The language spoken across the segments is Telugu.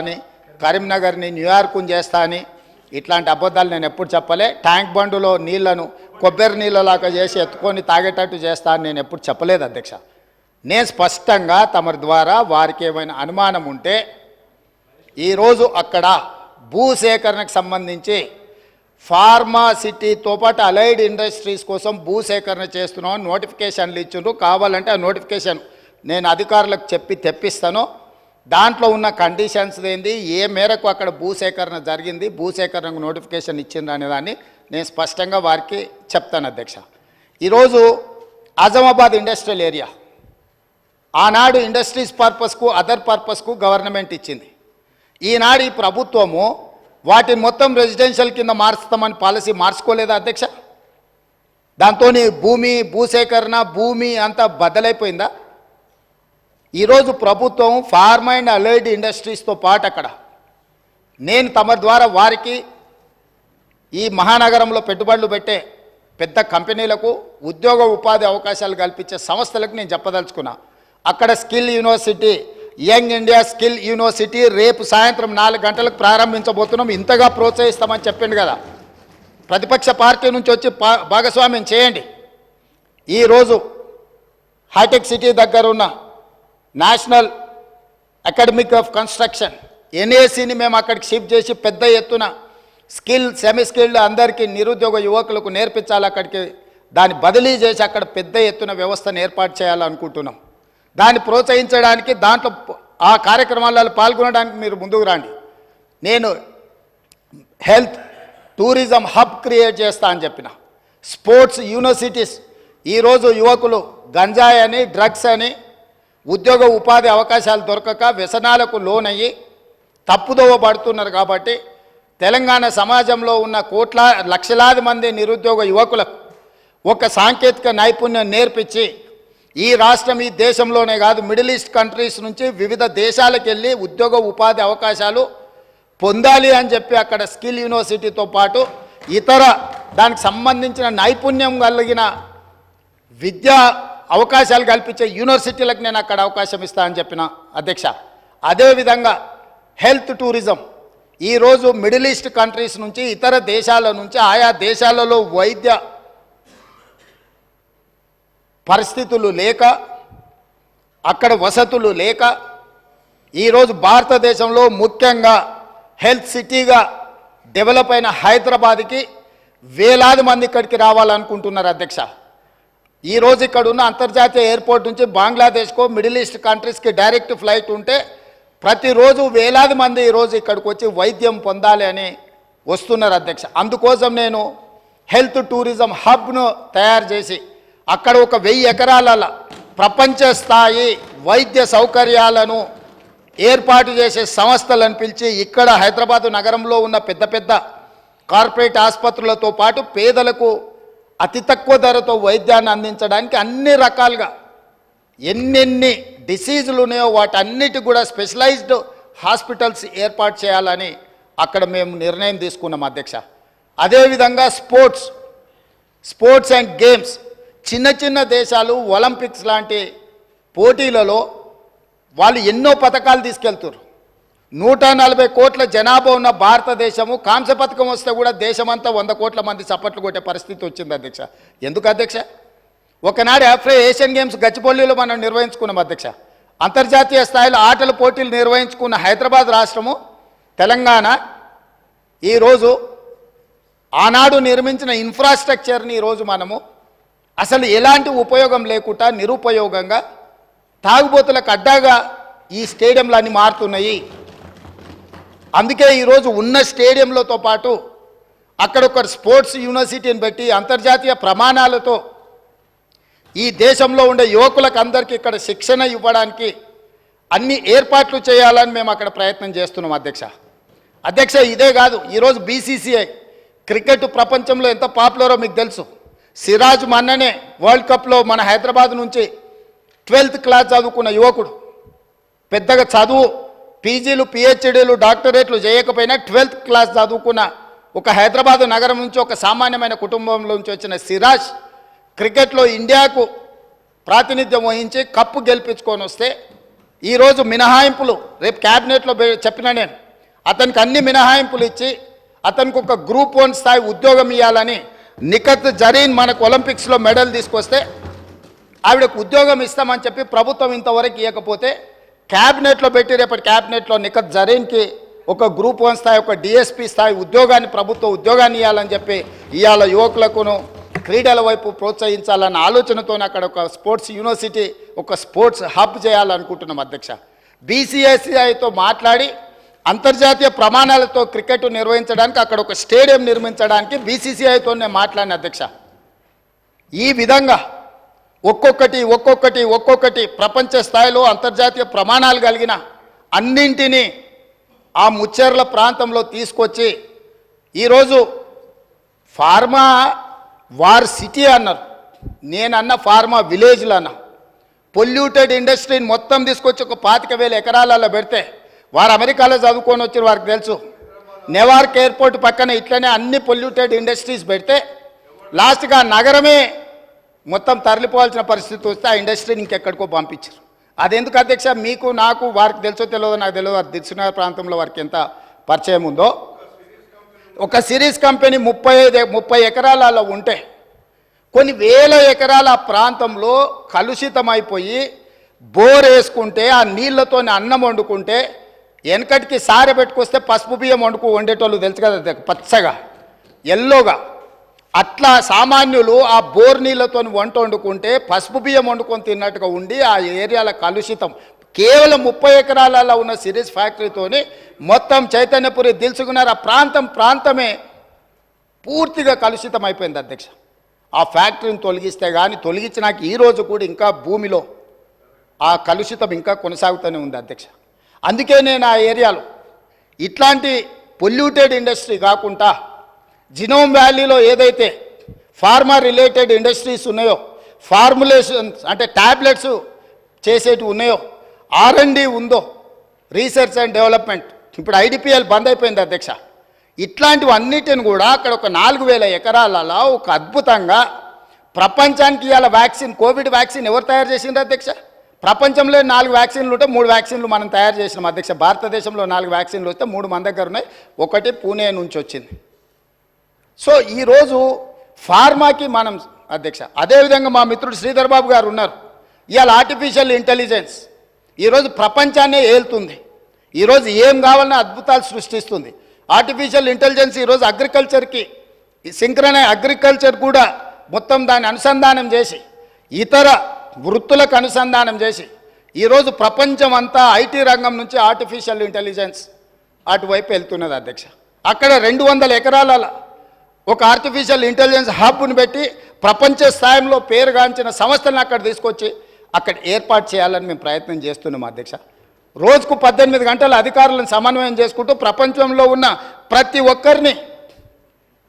అని కరీంనగర్ని న్యూయార్క్ని చేస్తా అని ఇట్లాంటి అబద్ధాలు నేను ఎప్పుడు చెప్పలే. ట్యాంక్ బండులో నీళ్ళను కొబ్బరి నీళ్ళలాగా చేసి ఎత్తుకొని తాగేటట్టు చేస్తా అని నేను ఎప్పుడు చెప్పలేదు అధ్యక్ష. నేను స్పష్టంగా తమ ద్వారా వారికి ఏమైనా అనుమానం ఉంటే ఈరోజు అక్కడ భూసేకరణకు సంబంధించి ఫార్మాసిటీతో పాటు అలైడ్ ఇండస్ట్రీస్ కోసం భూసేకరణ చేస్తున్నాం నోటిఫికేషన్లు ఇచ్చిండ్రు. కావాలంటే ఆ నోటిఫికేషన్ నేను అధికారులకు చెప్పి తెప్పిస్తాను. దాంట్లో ఉన్న కండిషన్స్ ఏంది ఏ మేరకు అక్కడ భూసేకరణ జరిగింది భూసేకరణకు నోటిఫికేషన్ ఇచ్చిండ్రు అనేదాన్ని నేను స్పష్టంగా వారికి చెప్తాను అధ్యక్ష. ఈరోజు ఆజమాబాద్ ఇండస్ట్రియల్ ఏరియా ఆనాడు ఇండస్ట్రీస్ పర్పస్కు అదర్ పర్పస్కు గవర్నమెంట్ ఇచ్చింది. ఈనాడు ఈ ప్రభుత్వము వాటిని మొత్తం రెసిడెన్షియల్ కింద మార్చుతామని పాలసీ మార్చుకోలేదా అధ్యక్ష? దాంతో భూమి భూసేకరణ భూమి అంతా బద్దలైపోయిందా? ఈరోజు ప్రభుత్వం ఫార్మా అండ్ అలైడ్ ఇండస్ట్రీస్తో పాటు అక్కడ నేను తమ ద్వారా వారికి ఈ మహానగరంలో పెట్టుబడులు పెట్టే పెద్ద కంపెనీలకు ఉద్యోగ ఉపాధి అవకాశాలు కల్పించే సంస్థలకు నేను చెప్పదలుచుకున్నా. అక్కడ skill university young India skill university రేపు సాయంత్రం నాలుగు గంటలకు ప్రారంభించబోతున్నాం. ఇంతగా ప్రోత్సహిస్తామని చెప్పిండు కదా. ప్రతిపక్ష పార్టీ నుంచి వచ్చి భాగస్వామ్యం చేయండి. ఈరోజు హైటెక్ సిటీ దగ్గర ఉన్న నేషనల్ అకాడమిక్ ఆఫ్ కన్స్ట్రక్షన్ ఎన్ఏసీని మేము అక్కడికి షిఫ్ట్ చేసి పెద్ద ఎత్తున స్కిల్ సెమీ స్కిల్డ్ అందరికీ నిరుద్యోగ యువకులకు నేర్పించాలి అక్కడికి దాన్ని బదిలీ చేసి అక్కడ పెద్ద ఎత్తున వ్యవస్థను ఏర్పాటు చేయాలనుకుంటున్నాం. దాన్ని ప్రోత్సహించడానికి దాంట్లో ఆ కార్యక్రమాలలో పాల్గొనడానికి మీరు ముందుకు రండి. నేను హెల్త్ టూరిజం హబ్ క్రియేట్ చేస్తా అని చెప్పిన. స్పోర్ట్స్ యూనివర్సిటీస్ ఈరోజు యువకులు గంజాయి అని డ్రగ్స్ అని ఉద్యోగ ఉపాధి అవకాశాలు దొరకక వ్యసనాలకు లోనయ్యి తప్పుదోవ పడుతున్నారు కాబట్టి తెలంగాణ సమాజంలో ఉన్న కోట్ల లక్షలాది మంది నిరుద్యోగ యువకులకు ఒక సాంకేతిక నైపుణ్యం నేర్పించి ఈ రాష్ట్రం ఈ దేశంలోనే కాదు మిడిల్ ఈస్ట్ కంట్రీస్ నుంచి వివిధ దేశాలకు వెళ్ళి ఉద్యోగ ఉపాధి అవకాశాలు పొందాలి అని చెప్పి అక్కడ స్కిల్ యూనివర్సిటీతో పాటు ఇతర దానికి సంబంధించిన నైపుణ్యం కలిగిన విద్యా అవకాశాలు కల్పించే యూనివర్సిటీలకు నేను అక్కడ అవకాశం ఇస్తా అని చెప్పిన అధ్యక్ష. అదేవిధంగా హెల్త్ టూరిజం. ఈరోజు మిడిల్ ఈస్ట్ కంట్రీస్ నుంచి ఇతర దేశాల నుంచి ఆయా దేశాలలో వైద్య పరిస్థితులు లేక అక్కడ వసతులు లేక ఈరోజు భారతదేశంలో ముఖ్యంగా హెల్త్ సిటీగా డెవలప్ అయిన హైదరాబాద్కి వేలాది మంది ఇక్కడికి రావాలనుకుంటున్నారు అధ్యక్ష. ఈరోజు ఇక్కడ ఉన్న అంతర్జాతీయ ఎయిర్పోర్ట్ నుంచి బంగ్లాదేశ్కో మిడిల్ ఈస్ట్ కంట్రీస్కి డైరెక్ట్ ఫ్లైట్ ఉంటే ప్రతిరోజు వేలాది మంది ఈరోజు ఇక్కడికి వచ్చి వైద్యం పొందాలి అని వస్తున్నారు అధ్యక్ష. అందుకోసం నేను హెల్త్ టూరిజం హబ్ను తయారు చేసి అక్కడ ఒక వెయ్యి ఎకరాల ప్రపంచ స్థాయి వైద్య సౌకర్యాలను ఏర్పాటు చేసే సంస్థలను పిలిచి ఇక్కడ హైదరాబాదు నగరంలో ఉన్న పెద్ద పెద్ద కార్పొరేట్ ఆసుపత్రులతో పాటు పేదలకు అతి తక్కువ ధరతో వైద్యాన్ని అందించడానికి అన్ని రకాలుగా ఎన్నెన్ని డిసీజులు ఉన్నాయో వాటన్నిటి కూడా స్పెషలైజ్డ్ హాస్పిటల్స్ ఏర్పాటు చేయాలని అక్కడ మేము నిర్ణయం తీసుకున్నాం అధ్యక్ష. అదేవిధంగా స్పోర్ట్స్ స్పోర్ట్స్ అండ్ గేమ్స్ చిన్న చిన్న దేశాలు ఒలింపిక్స్ లాంటి పోటీలలో వాళ్ళు ఎన్నో పథకాలు తీసుకెళ్తారు నూట నలభై కోట్ల జనాభా ఉన్న భారతదేశము కాంస్య పథకం వస్తే కూడా దేశమంతా వంద కోట్ల మంది చప్పట్లు కొట్టే పరిస్థితి వచ్చింది అధ్యక్ష. ఎందుకు అధ్యక్ష? ఒకనాడు ఆఫ్రే ఏషియన్ గేమ్స్ గచ్చిపల్లిలో మనం నిర్వహించుకున్నాం అధ్యక్ష. అంతర్జాతీయ స్థాయిలో ఆటల పోటీలు నిర్వహించుకున్న హైదరాబాద్ రాష్ట్రము తెలంగాణ ఈరోజు ఆనాడు నిర్మించిన ఇన్ఫ్రాస్ట్రక్చర్ని ఈరోజు మనము అసలు ఎలాంటి ఉపయోగం లేకుండా నిరుపయోగంగా తాగుబోతులకు అడ్డాగా ఈ స్టేడియంలన్నీ మారుతున్నాయి. అందుకే ఈరోజు ఉన్న స్టేడియంలతో పాటు అక్కడ ఒక స్పోర్ట్స్ యూనివర్సిటీని బట్టి అంతర్జాతీయ ప్రమాణాలతో ఈ దేశంలో ఉండే యువకులకు అందరికీ ఇక్కడ శిక్షణ ఇవ్వడానికి అన్ని ఏర్పాట్లు చేయాలని మేము అక్కడ ప్రయత్నం చేస్తున్నాం అధ్యక్ష. అధ్యక్ష ఇదే కాదు ఈరోజు బీసీసీఐ క్రికెట్ ప్రపంచంలో ఎంత పాపులరో మీకు తెలుసు. సిరాజ్ మన్ననే వరల్డ్ కప్లో మన హైదరాబాద్ నుంచి ట్వెల్త్ క్లాస్ చదువుకున్న యువకుడు. పెద్దగా చదువు పీజీలు పిహెచ్డీలు డాక్టరేట్లు చేయకపోయినా ట్వెల్త్ క్లాస్ చదువుకున్న ఒక హైదరాబాద్ నగరం నుంచి ఒక సామాన్యమైన కుటుంబంలో నుంచి వచ్చిన సిరాజ్ క్రికెట్లో ఇండియాకు ప్రాతినిధ్యం వహించి కప్పు గెలిపించుకొని వస్తే ఈరోజు మినహాయింపులు రేపు క్యాబినెట్లో చెప్పిన నేను అతనికి అన్ని మినహాయింపులు ఇచ్చి అతనికి ఒక గ్రూప్ వన్ స్థాయి ఉద్యోగం ఇవ్వాలని నిఖత్ జరీన్ మనకు ఒలింపిక్స్లో మెడల్ తీసుకొస్తే ఆవిడకు ఉద్యోగం ఇస్తామని చెప్పి ప్రభుత్వం ఇంతవరకు ఇవ్వకపోతే క్యాబినెట్లో పెట్టి రేపటి క్యాబినెట్లో నిఖత్ జరీన్కి ఒక గ్రూప్ వన్ స్థాయి ఒక డిఎస్పి స్థాయి ఉద్యోగాన్ని ప్రభుత్వ ఉద్యోగాన్ని ఇవ్వాలని చెప్పి ఇవాళ యువకులకును క్రీడల వైపు ప్రోత్సహించాలన్న ఆలోచనతో అక్కడ ఒక స్పోర్ట్స్ యూనివర్సిటీ ఒక స్పోర్ట్స్ హబ్ చేయాలనుకుంటున్నాం అధ్యక్ష. బీసీఐసీఐతో మాట్లాడి అంతర్జాతీయ ప్రమాణాలతో క్రికెట్ నిర్వహించడానికి అక్కడ ఒక స్టేడియం నిర్మించడానికి బీసీసీఐతో నేను మాట్లాడిన అధ్యక్ష. ఈ విధంగా ఒక్కొక్కటి ఒక్కొక్కటి ఒక్కొక్కటి ప్రపంచ స్థాయిలో అంతర్జాతీయ ప్రమాణాలు కలిగిన అన్నింటినీ ఆ ముచ్చేర్ల ప్రాంతంలో తీసుకొచ్చి ఈరోజు ఫార్మా వార్ సిటీ అన్నారు. నేనన్న ఫార్మా విలేజ్లు అన్నా. పొల్యూటెడ్ ఇండస్ట్రీని మొత్తం తీసుకొచ్చి ఒక పాతిక వేల ఎకరాలలో పెడితే వారు అమెరికాలో చదువుకొని వచ్చిన వారికి తెలుసు. నెవార్క్ ఎయిర్పోర్ట్ పక్కన ఇట్లనే అన్ని పొల్యూటెడ్ ఇండస్ట్రీస్ పెడితే లాస్ట్గా నగరమే మొత్తం తరలిపోవాల్సిన పరిస్థితి వస్తే ఆ ఇండస్ట్రీని ఇంకెక్కడికో పంపించారు. అదెందుకు అధ్యక్ష? మీకు నాకు వారికి తెలుసో తెలియదో నాకు తెలియదు వారు దిల్సునగర్ ప్రాంతంలో వారికి ఎంత పరిచయం ఉందో? ఒక సిరీస్ కంపెనీ ముప్పై ఐదు ముప్పై ఎకరాలలో ఉంటే కొన్ని వేల ఎకరాల ప్రాంతంలో కలుషితమైపోయి బోర్ వేసుకుంటే ఆ నీళ్ళతో అన్నం వండుకుంటే వెనకటికి సారె పెట్టుకొస్తే పసుపు బియ్యం వండుకు వండేటోళ్ళు తెలుసు కదా పచ్చగా ఎల్లోగా. అట్లా సామాన్యులు ఆ బోర్ నీళ్ళతో వంట వండుకుంటే పసుపు బియ్యం వండుకొని తిన్నట్టుగా ఉండి ఆ ఏరియాల కలుషితం. కేవలం ముప్పై ఎకరాలలో ఉన్న సిరీస్ ఫ్యాక్టరీతోని మొత్తం చైతన్యపురి దిల్చుకున్నారు ఆ ప్రాంతం ప్రాంతమే పూర్తిగా కలుషితం అయిపోయింది అధ్యక్ష. ఆ ఫ్యాక్టరీని తొలగిస్తే కానీ తొలగించినాక ఈరోజు కూడా ఇంకా భూమిలో ఆ కలుషితం ఇంకా కొనసాగుతూనే ఉంది అధ్యక్ష. అందుకే నేను ఆ ఏరియాలో ఇట్లాంటి పొల్యూటెడ్ ఇండస్ట్రీ కాకుండా జినోమ్ వ్యాలీలో ఏదైతే ఫార్మా రిలేటెడ్ ఇండస్ట్రీస్ ఉన్నాయో ఫార్ములేషన్స్ అంటే ట్యాబ్లెట్స్ చేసేటివి ఉన్నాయో ఆర్ అండ్ ఉందో రీసెర్చ్ అండ్ డెవలప్మెంట్ ఇప్పుడు ఐడిపిఎల్ బంద్ అయిపోయింది అధ్యక్ష. ఇట్లాంటివి అన్నిటిని కూడా అక్కడ ఒక నాలుగు వేల ఎకరాలలో ఒక అద్భుతంగా ప్రపంచానికి ఇవాళ వ్యాక్సిన్ కోవిడ్ వ్యాక్సిన్ ఎవరు తయారు చేసిండ్రు అధ్యక్ష? ప్రపంచంలో నాలుగు వ్యాక్సిన్లు ఉంటే మూడు వ్యాక్సిన్లు మనం తయారు చేసినాం అధ్యక్ష. భారతదేశంలో నాలుగు వ్యాక్సిన్లు వస్తే మూడు మన దగ్గర ఉన్నాయి. ఒకటి పూణే నుంచి వచ్చింది. సో ఈరోజు ఫార్మాకి మనం అధ్యక్ష అదేవిధంగా మా మిత్రుడు శ్రీధర్ బాబు గారు ఉన్నారు. ఇవాళ ఆర్టిఫిషియల్ ఇంటెలిజెన్స్ ఈరోజు ప్రపంచాన్నే ఏలుతుంది. ఈరోజు ఏం కావాలన్నా అద్భుతాలు సృష్టిస్తుంది. ఆర్టిఫిషియల్ ఇంటెలిజెన్స్ ఈరోజు అగ్రికల్చర్కి సింక్రన అగ్రికల్చర్ కూడా మొత్తం దాన్ని అనుసంధానం చేసి ఇతర వృత్తులకు అనుసంధానం చేసి ఈరోజు ప్రపంచం అంతా ఐటీ రంగం నుంచి ఆర్టిఫిషియల్ ఇంటెలిజెన్స్ అటువైపు వెళ్తున్నది అధ్యక్ష. అక్కడ రెండు వందల ఎకరాల ఒక ఆర్టిఫిషియల్ ఇంటెలిజెన్స్ హబ్ను పెట్టి ప్రపంచ స్థాయిలో పేరుగాంచిన సంస్థలను అక్కడ తీసుకొచ్చి అక్కడ ఏర్పాటు చేయాలని మేము ప్రయత్నం చేస్తున్నాం అధ్యక్ష. రోజుకు పద్దెనిమిది గంటల అధికారులను సమన్వయం చేసుకుంటూ ప్రపంచంలో ఉన్న ప్రతి ఒక్కరిని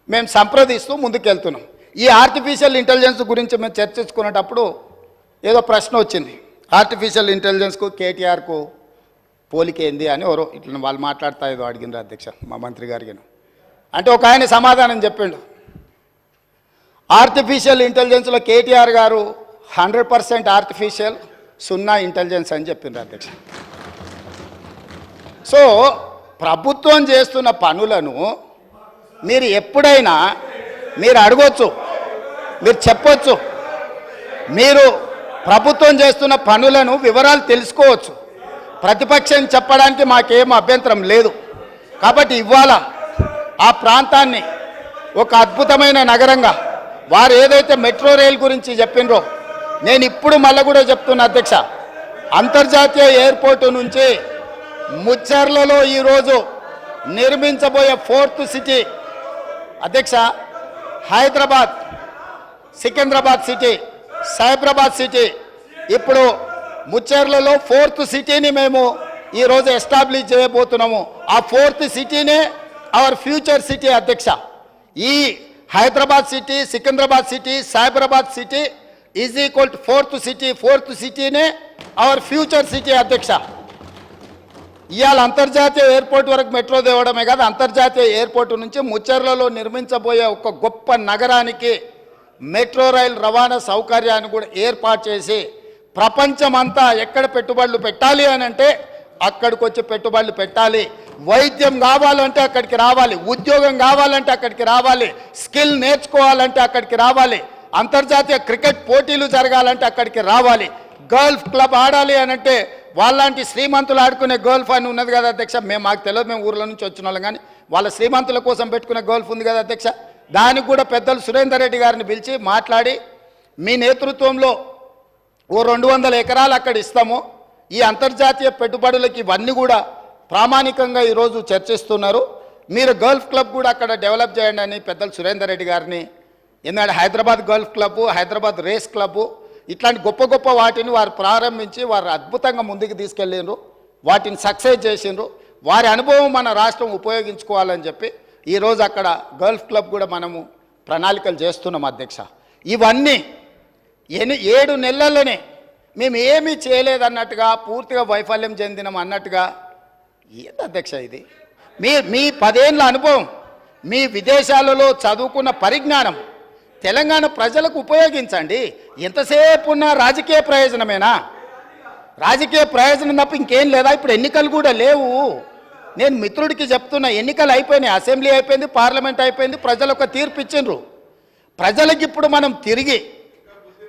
మేము సంప్రదిస్తూ ముందుకెళ్తున్నాం. ఈ ఆర్టిఫిషియల్ ఇంటెలిజెన్స్ గురించి మేము చర్చించుకునేటప్పుడు ఏదో ప్రశ్న వచ్చింది. ఆర్టిఫిషియల్ ఇంటెలిజెన్స్కు కేటీఆర్కు పోలికేంది అని ఎవరో ఇట్లా వాళ్ళు మాట్లాడతా ఏదో అడిగినారు అధ్యక్ష మా మంత్రి గారికి. అంటే ఒక ఆయన సమాధానం చెప్పిండు. ఆర్టిఫిషియల్ ఇంటెలిజెన్స్లో కేటీఆర్ గారు హండ్రెడ్ పర్సెంట్ ఆర్టిఫిషియల్ సున్నా ఇంటెలిజెన్స్ అని చెప్పిండ్రు అధ్యక్ష. సో ప్రభుత్వం చేస్తున్న పనులను మీరు ఎప్పుడైనా మీరు అడగొచ్చు మీరు చెప్పొచ్చు. మీరు ప్రభుత్వం చేస్తున్న పనులను వివరాలు తెలుసుకోవచ్చు. ప్రతిపక్షం చెప్పడానికి మాకేం అభ్యంతరం లేదు. కాబట్టి ఇవాళ ఆ ప్రాంతాన్ని ఒక అద్భుతమైన నగరంగా వారు ఏదైతే మెట్రో రైల్ గురించి చెప్పినరో నేను ఇప్పుడు మళ్ళీ కూడా చెప్తున్నా అధ్యక్ష అంతర్జాతీయ ఎయిర్పోర్టు నుంచి ముచ్చర్లలో ఈరోజు నిర్మించబోయే ఫోర్త్ సిటీ అధ్యక్ష హైదరాబాద్ సికింద్రాబాద్ సిటీ సైబరాబాద్ సిటీ ఇప్పుడు ముచ్చేర్లలో ఫోర్త్ సిటీని మేము ఈరోజు ఎస్టాబ్లిష్ చేయబోతున్నాము. ఆ ఫోర్త్ సిటీనే అవర్ ఫ్యూచర్ సిటీ అధ్యక్ష ఈ Hyderabad city Secunderabad city Cyberabad city is equal to fourth city fourth సిటీనే our future city అధ్యక్ష ఇవాళ అంతర్జాతీయ ఎయిర్పోర్ట్ వరకు మెట్రో తేవడమే కాదు అంతర్జాతీయ ఎయిర్పోర్ట్ నుంచి ముచ్చర్లలో నిర్మించబోయే ఒక గొప్ప నగరానికి మెట్రో రైల్ రవాణా సౌకర్యాన్ని కూడా ఏర్పాటు చేసి ప్రపంచమంతా ఎక్కడ పెట్టుబడులు పెట్టాలి అని అంటే అక్కడికి వచ్చి పెట్టుబడులు పెట్టాలి. వైద్యం కావాలంటే అక్కడికి రావాలి ఉద్యోగం కావాలంటే అక్కడికి రావాలి స్కిల్ నేర్చుకోవాలంటే అక్కడికి రావాలి అంతర్జాతీయ క్రికెట్ పోటీలు జరగాలంటే అక్కడికి రావాలి. గల్ఫ్ క్లబ్ ఆడాలి అని అంటే వాళ్ళంటి శ్రీమంతులు ఆడుకునే గోల్ఫ్ అని ఉన్నది కదా అధ్యక్ష? మేము మాకు తెలియదు మేము ఊర్ల నుంచి వచ్చిన వాళ్ళం కానీ వాళ్ళ శ్రీమంతుల కోసం పెట్టుకునే గోల్ఫ్ ఉంది కదా అధ్యక్ష? దానికి కూడా పెద్దలు సురేందర్ రెడ్డి గారిని పిలిచి మాట్లాడి మీ నేతృత్వంలో ఓ రెండు వందల ఎకరాలు అక్కడ ఇస్తాము ఈ అంతర్జాతీయ పెట్టుబడులకి ఇవన్నీ కూడా ప్రామాణికంగా ఈరోజు చర్చిస్తున్నారు. మీరు గల్ఫ్ క్లబ్ కూడా అక్కడ డెవలప్ చేయండి అని పెద్దలు సురేందర్ రెడ్డి గారిని ఎందుకంటే Hyderabad golf club Hyderabad race club ఇట్లాంటి గొప్ప గొప్ప వాటిని వారు ప్రారంభించి వారు అద్భుతంగా ముందుకు తీసుకెళ్ళిండ్రు. వాటిని సక్సెస్ చేసిండ్రు. వారి అనుభవం మన రాష్ట్రం ఉపయోగించుకోవాలని చెప్పి ఈరోజు అక్కడ గల్ఫ్ క్లబ్ కూడా మనము ప్రణాళికలు చేస్తున్నాం అధ్యక్ష. ఇవన్నీ ఎన్ని ఏడు నెలల్లోనే మేము ఏమీ చేయలేదన్నట్టుగా పూర్తిగా వైఫల్యం చెందినాం అన్నట్టుగా ఏంది అధ్యక్ష ఇది? మీ మీ పదేళ్ళ అనుభవం మీ విదేశాలలో చదువుకున్న పరిజ్ఞానం తెలంగాణ ప్రజలకు ఉపయోగించండి. ఎంతసేపు ఉన్న రాజకీయ ప్రయోజనమేనా? రాజకీయ ప్రయోజనం తప్ప ఇంకేం లేదా? ఇప్పుడు ఎన్నికలు కూడా లేవు. నేను మిత్రుడికి చెప్తున్నా ఎన్నికలు అయిపోయినాయి అసెంబ్లీ అయిపోయింది పార్లమెంట్ అయిపోయింది ప్రజలు ఒక తీర్పు ఇచ్చిండ్రు. ప్రజలకు ఇప్పుడు మనం తిరిగి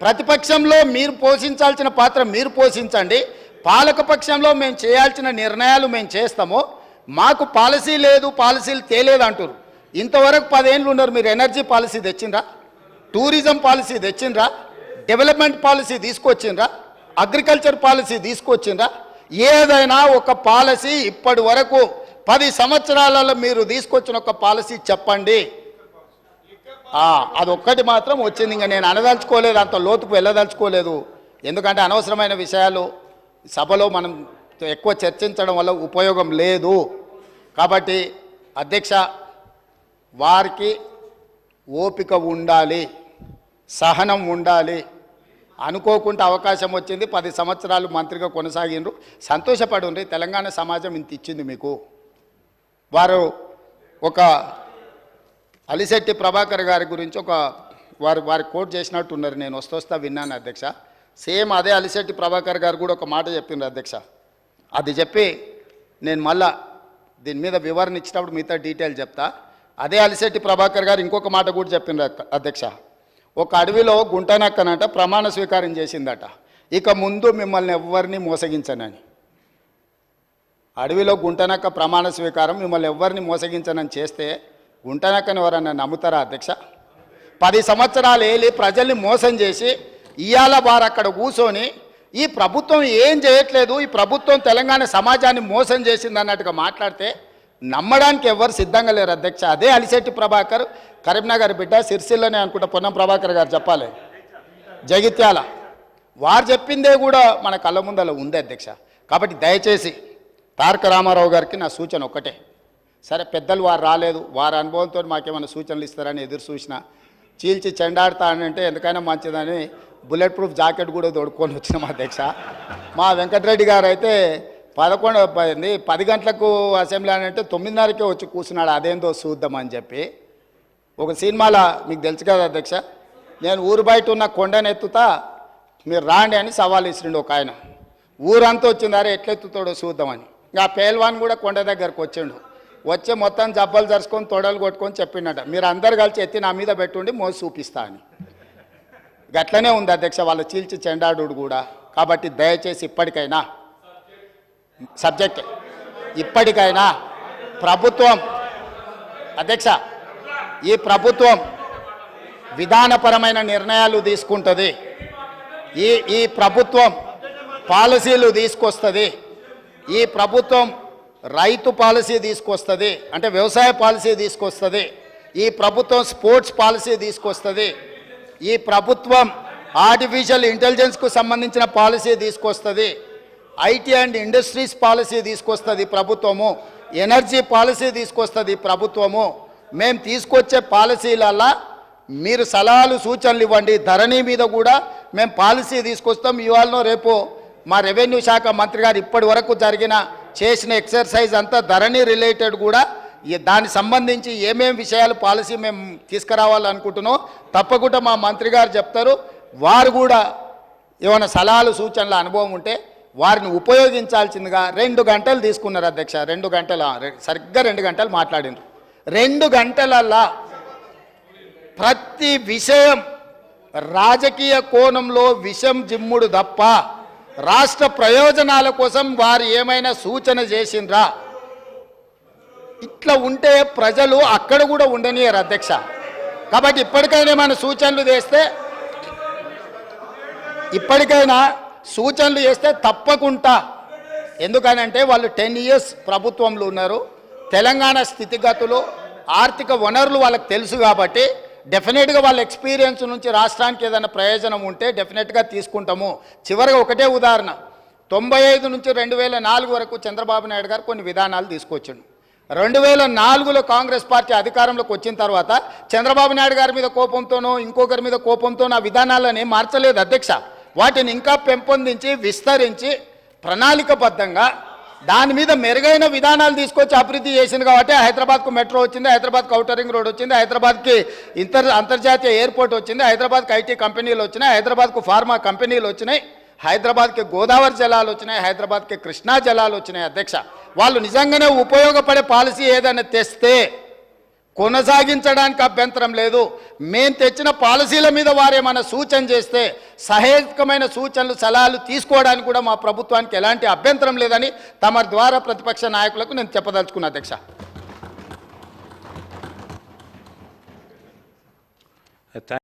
ప్రతిపక్షంలో మీరు పోషించాల్సిన పాత్ర మీరు పోషించండి. పాలకపక్షంలో మేము చేయాల్సిన నిర్ణయాలు మేము చేస్తాము మాకు పాలసీ లేదు పాలసీలు తేలేదు అంటారు ఇంతవరకు పదేళ్ళు ఉన్నారు మీరు ఎనర్జీ పాలసీ తెచ్చిండ్రా? టూరిజం పాలసీ తెచ్చిండ్రా? డెవలప్మెంట్ పాలసీ తీసుకొచ్చిండ్రా? అగ్రికల్చర్ పాలసీ తీసుకొచ్చిండ్రా? ఏదైనా ఒక పాలసీ ఇప్పటి వరకు పది సంవత్సరాలలో మీరు తీసుకొచ్చిన ఒక పాలసీ చెప్పండి. అదొక్కటి మాత్రం వచ్చింది ఇంకా నేను అనదలుచుకోలేదు అంత లోతుకు వెళ్ళదలుచుకోలేదు. ఎందుకంటే అనవసరమైన విషయాలు. సభలో మనం ఎక్కువ చర్చించడం వల్ల ఉపయోగం లేదు. కాబట్టి అధ్యక్ష వారికి ఓపిక ఉండాలి సహనం ఉండాలి. అనుకోకుండా అవకాశం వచ్చింది పది సంవత్సరాలు మంత్రిగా కొనసాగిండ్రు. సంతోషపడుండ్రి తెలంగాణ సమాజం ఇంత ఇచ్చింది మీకు. వారు ఒక అలిశెట్టి ప్రభాకర్ గారి గురించి ఒక వారు వారి కోట్ చేసినట్టు ఉన్నారు నేను వస్తొస్తా విన్నాను అధ్యక్ష. సేమ్ అదే అలిశెట్టి ప్రభాకర్ గారు కూడా ఒక మాట చెప్పిండ్రు అధ్యక్ష. అది చెప్పి నేను మళ్ళా దీని మీద వివరణ ఇచ్చినప్పుడు మిగతా డీటెయిల్ చెప్తా. అదే అలిశెట్టి ప్రభాకర్ గారు ఇంకొక మాట కూడా చెప్పిండ్రు అధ్యక్ష. ఒక అడవిలో గుంటనక్కనంట ప్రమాణ స్వీకారం చేసిందట. ఇక ముందు మిమ్మల్ని ఎవరిని మోసగించనని. అడవిలో గుంటనక్క ప్రమాణ స్వీకారం మిమ్మల్ని ఎవరిని మోసగించనని చేస్తే గుంటనక్కని ఎవరన్నా నమ్ముతారా అధ్యక్ష? పది సంవత్సరాలు ఏలి ప్రజల్ని మోసం చేసి ఇవాళ వారు అక్కడ కూర్చొని ఈ ప్రభుత్వం ఏం చేయట్లేదు ఈ ప్రభుత్వం తెలంగాణ సమాజాన్ని మోసం చేసింది అన్నట్టుగా మాట్లాడితే నమ్మడానికి ఎవరు సిద్ధంగా లేరు అధ్యక్ష. అదే అలిశెట్టి ప్రభాకర్ కరీంనగర్ బిడ్డ సిరిసిల్లనే అనుకుంటా పొన్నం ప్రభాకర్ గారు చెప్పాలి. జగిత్యాల వారు చెప్పిందే కూడా మన కళ్ళ ముందల ఉంది అధ్యక్ష. కాబట్టి దయచేసి తారక రామారావు గారికి నా సూచన ఒక్కటే. సరే పెద్దలు వారు రాలేదు వారి అనుభవంతో మాకేమైనా సూచనలు ఇస్తారని ఎదురు చూసిన చీల్చి చెండాడతా అని అంటే ఎందుకైనా మంచిదని బుల్లెట్ ప్రూఫ్ జాకెట్ కూడా తోడుకొని వచ్చినాం అధ్యక్ష. మా వెంకటరెడ్డి గారు అయితే పదకొండు పది పది గంటలకు అసెంబ్లీ అని అంటే తొమ్మిదిన్నరకే వచ్చి కూర్చున్నాడు అదేందో చూద్దామని చెప్పి. ఒక సినిమాలో మీకు తెలుసు కదా అధ్యక్ష? నేను ఊరు బయట ఉన్న కొండను ఎత్తుతా మీరు రాండి అని సవాల్ ఇచ్చిండు ఒక ఆయన. ఊరంతా వచ్చింది అరే ఎట్లెత్తుతాడో చూద్దామని ఇంకా పేల్వాన్ కూడా కొండ దగ్గరకు వచ్చిండు. వచ్చి మొత్తం జబ్బలు జరుచుకొని తొడలు కొట్టుకొని చెప్పిండట. మీరు అందరు కలిసి ఎత్తి నా మీద పెట్టుండి మోసి చూపిస్తా అని. గట్లనే ఉంది అధ్యక్ష వాళ్ళు చీల్చి చెండాడు కూడా. కాబట్టి దయచేసి ఇప్పటికైనా సబ్జెక్ట్ ఇప్పటికైనా ప్రభుత్వం అధ్యక్ష ఈ ప్రభుత్వం విధానపరమైన నిర్ణయాలు తీసుకుంటుంది. ఈ ఈ ప్రభుత్వం పాలసీలు తీసుకొస్తుంది. ఈ ప్రభుత్వం రైతు పాలసీ తీసుకొస్తుంది. అంటే వ్యవసాయ పాలసీ తీసుకొస్తుంది. ఈ ప్రభుత్వం స్పోర్ట్స్ పాలసీ తీసుకొస్తుంది. ఈ ప్రభుత్వం ఆర్టిఫిషియల్ ఇంటెలిజెన్స్కు సంబంధించిన పాలసీ తీసుకొస్తుంది. ఐటీ అండ్ ఇండస్ట్రీస్ పాలసీ తీసుకొస్తుంది ప్రభుత్వము. ఎనర్జీ పాలసీ తీసుకొస్తుంది ప్రభుత్వము. మేము తీసుకొచ్చే పాలసీలల్లా మీరు సలహాలు సూచనలు ఇవ్వండి. ధరణి మీద కూడా మేము పాలసీ తీసుకొస్తాం. ఇవాళనో రేపు మా రెవెన్యూ శాఖ మంత్రి గారు ఇప్పటి వరకు జరిగిన చేసిన ఎక్సర్సైజ్ అంతా ధరణి రిలేటెడ్ కూడా దానికి సంబంధించి ఏమేం విషయాలు పాలసీ మేము తీసుకురావాలనుకుంటున్నాం తప్పకుండా మా మంత్రి గారు చెప్తారు. వారు కూడా ఏమైనా సలహాలు సూచనల అనుభవం ఉంటే వారిని ఉపయోగించాల్సిందిగా రెండు గంటలు తీసుకున్నారు అధ్యక్ష. రెండు గంటల సరిగ్గా రెండు గంటలు మాట్లాడినారు. రెండు గంటలల్లా ప్రతి విషయం రాజకీయ కోణంలో విషం జిమ్ముడు తప్ప రాష్ట్ర ప్రయోజనాల కోసం వారు ఏమైనా సూచన చేసిండ్రా? ఇట్లా ఉంటే ప్రజలు అక్కడ కూడా ఉండనియరు అధ్యక్ష. కాబట్టి ఇప్పటికైనా ఏమైనా సూచనలు చేస్తే ఇప్పటికైనా సూచనలు చేస్తే తప్పకుండా. ఎందుకనంటే వాళ్ళు టెన్ ఇయర్స్ ప్రభుత్వంలో ఉన్నారు. తెలంగాణ స్థితిగతులు ఆర్థిక వనరులు వాళ్ళకి తెలుసు కాబట్టి డెఫినెట్గా వాళ్ళ ఎక్స్పీరియన్స్ నుంచి రాష్ట్రానికి ఏదైనా ప్రయోజనం ఉంటే డెఫినెట్గా తీసుకుంటాము. చివరిగా ఒకటే ఉదాహరణ. తొంభై ఐదు నుంచి రెండు వేల నాలుగు వరకు చంద్రబాబు నాయుడు గారు కొన్ని విధానాలు తీసుకొచ్చిండు. రెండు వేల నాలుగులో కాంగ్రెస్ పార్టీ అధికారంలోకి వచ్చిన తర్వాత చంద్రబాబు నాయుడు గారి మీద కోపంతోనో ఇంకొకరి మీద కోపంతోనో ఆ విధానాలని మార్చలేదు అధ్యక్ష. వాటిని ఇంకా పెంపొందించి విస్తరించి ప్రణాళికబద్ధంగా దాని మీద మెరుగైన విధానాలు తీసుకొచ్చి అభివృద్ధి చేసింది కాబట్టి హైదరాబాద్కు మెట్రో వచ్చింది హైదరాబాద్కు ఔటర్ రోడ్ వచ్చింది హైదరాబాద్కి ఇంటర్ అంతర్జాతీయ ఎయిర్పోర్ట్ వచ్చింది హైదరాబాద్కి ఐటీ కంపెనీలు వచ్చినాయి హైదరాబాద్కు ఫార్మా కంపెనీలు వచ్చినాయి. హైదరాబాద్కి గోదావరి జలాలు వచ్చినాయి హైదరాబాద్కి కృష్ణా జలాలు వచ్చినాయి అధ్యక్ష. వాళ్ళు నిజంగానే ఉపయోగపడే పాలసీ ఏదైనా తెస్తే కొనసాగించడానికి అభ్యంతరం లేదు. మేము తెచ్చిన పాలసీల మీద వారేమైనా సూచన చేస్తే సహేతుకమైన సూచనలు సలహాలు తీసుకోవడానికి కూడా మా ప్రభుత్వానికి ఎలాంటి అభ్యంతరం లేదని తమ ద్వారా ప్రతిపక్ష నాయకులకు నేను చెప్పదలుచుకున్నా అధ్యక్ష. థ్యాంక్